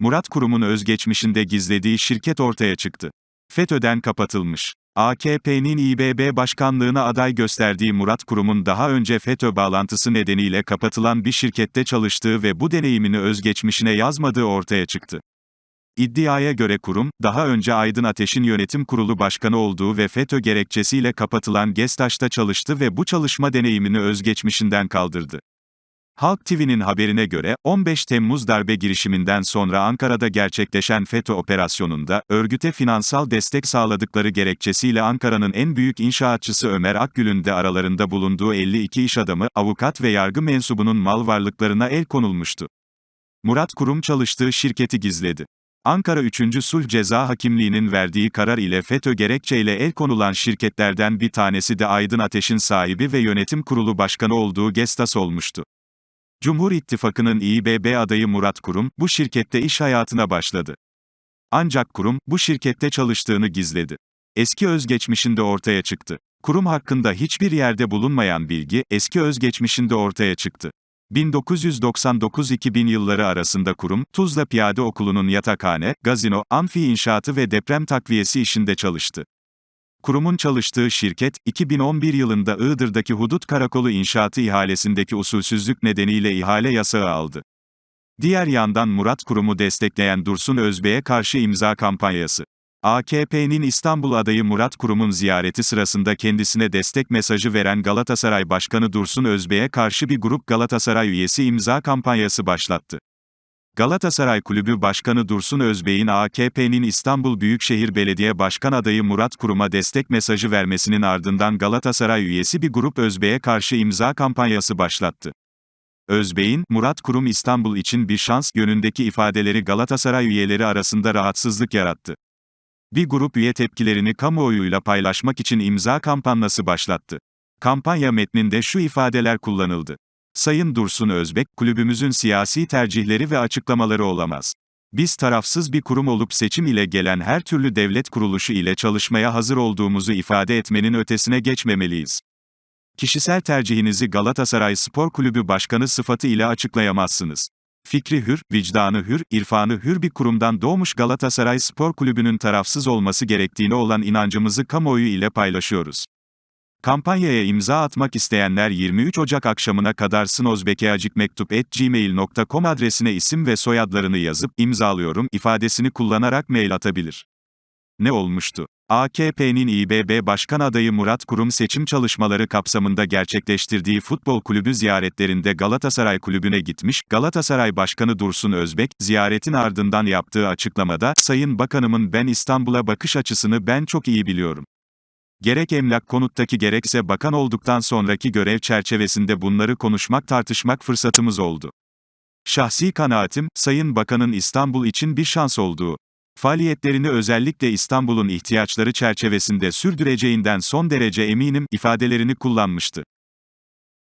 Murat Kurum'un özgeçmişinde gizlediği şirket ortaya çıktı. FETÖ'den kapatılmış. AKP'nin İBB başkanlığına aday gösterdiği Murat Kurum'un daha önce FETÖ bağlantısı nedeniyle kapatılan bir şirkette çalıştığı ve bu deneyimini özgeçmişine yazmadığı ortaya çıktı. İddiaya göre kurum, daha önce Aydın Ateş'in yönetim kurulu başkanı olduğu ve FETÖ gerekçesiyle kapatılan Gestaş'ta çalıştı ve bu çalışma deneyimini özgeçmişinden kaldırdı. Halk TV'nin haberine göre, 15 Temmuz darbe girişiminden sonra Ankara'da gerçekleşen FETÖ operasyonunda, örgüte finansal destek sağladıkları gerekçesiyle Ankara'nın en büyük inşaatçısı Ömer Akgül'ün de aralarında bulunduğu 52 iş adamı, avukat ve yargı mensubunun mal varlıklarına el konulmuştu. Murat Kurum çalıştığı şirketi gizledi. Ankara 3. Sulh Ceza Hakimliği'nin verdiği karar ile FETÖ gerekçeyle el konulan şirketlerden bir tanesi de Aydın Ateş'in sahibi ve yönetim kurulu başkanı olduğu Gestas olmuştu. Cumhur İttifakı'nın İBB adayı Murat Kurum, bu şirkette iş hayatına başladı. Ancak kurum, bu şirkette çalıştığını gizledi. Eski özgeçmişinde ortaya çıktı. Kurum hakkında hiçbir yerde bulunmayan bilgi, eski özgeçmişinde ortaya çıktı. 1999-2000 yılları arasında kurum, Tuzla Piyade Okulu'nun yatakhane, gazino, amfi inşaatı ve deprem takviyesi işinde çalıştı. Kurumun çalıştığı şirket, 2011 yılında Iğdır'daki Hudut Karakolu inşaatı ihalesindeki usulsüzlük nedeniyle ihale yasağı aldı. Diğer yandan Murat Kurum'u destekleyen Dursun Özbey'e karşı imza kampanyası. AKP'nin İstanbul adayı Murat Kurum'un ziyareti sırasında kendisine destek mesajı veren Galatasaray Başkanı Dursun Özbey'e karşı bir grup Galatasaray üyesi imza kampanyası başlattı. Galatasaray Kulübü Başkanı Dursun Özbey'in AKP'nin İstanbul Büyükşehir Belediye Başkan adayı Murat Kurum'a destek mesajı vermesinin ardından Galatasaray üyesi bir grup Özbey'e karşı imza kampanyası başlattı. Özbey'in, Murat Kurum İstanbul için bir şans yönündeki ifadeleri Galatasaray üyeleri arasında rahatsızlık yarattı. Bir grup üye tepkilerini kamuoyuyla paylaşmak için imza kampanyası başlattı. Kampanya metninde şu ifadeler kullanıldı. Sayın Dursun Özbek, kulübümüzün siyasi tercihleri ve açıklamaları olamaz. Biz tarafsız bir kurum olup seçim ile gelen her türlü devlet kuruluşu ile çalışmaya hazır olduğumuzu ifade etmenin ötesine geçmemeliyiz. Kişisel tercihinizi Galatasaray Spor Kulübü Başkanı sıfatı ile açıklayamazsınız. Fikri hür, vicdanı hür, irfanı hür bir kurumdan doğmuş Galatasaray Spor Kulübü'nün tarafsız olması gerektiğine olan inancımızı kamuoyu ile paylaşıyoruz. Kampanyaya imza atmak isteyenler 23 Ocak akşamına kadar snozbekeacikmektup.gmail.com adresine isim ve soyadlarını yazıp, imzalıyorum ifadesini kullanarak mail atabilir. Ne olmuştu? AKP'nin İBB Başkan adayı Murat Kurum seçim çalışmaları kapsamında gerçekleştirdiği futbol kulübü ziyaretlerinde Galatasaray Kulübü'ne gitmiş, Galatasaray Başkanı Dursun Özbek, ziyaretin ardından yaptığı açıklamada, Sayın Bakanımın ben İstanbul'a bakış açısını ben çok iyi biliyorum. Gerek emlak konuttaki gerekse bakan olduktan sonraki görev çerçevesinde bunları konuşmak tartışmak fırsatımız oldu. Şahsi kanaatim, Sayın Bakan'ın İstanbul için bir şans olduğu. Faaliyetlerini özellikle İstanbul'un ihtiyaçları çerçevesinde sürdüreceğinden son derece eminim ifadelerini kullanmıştı.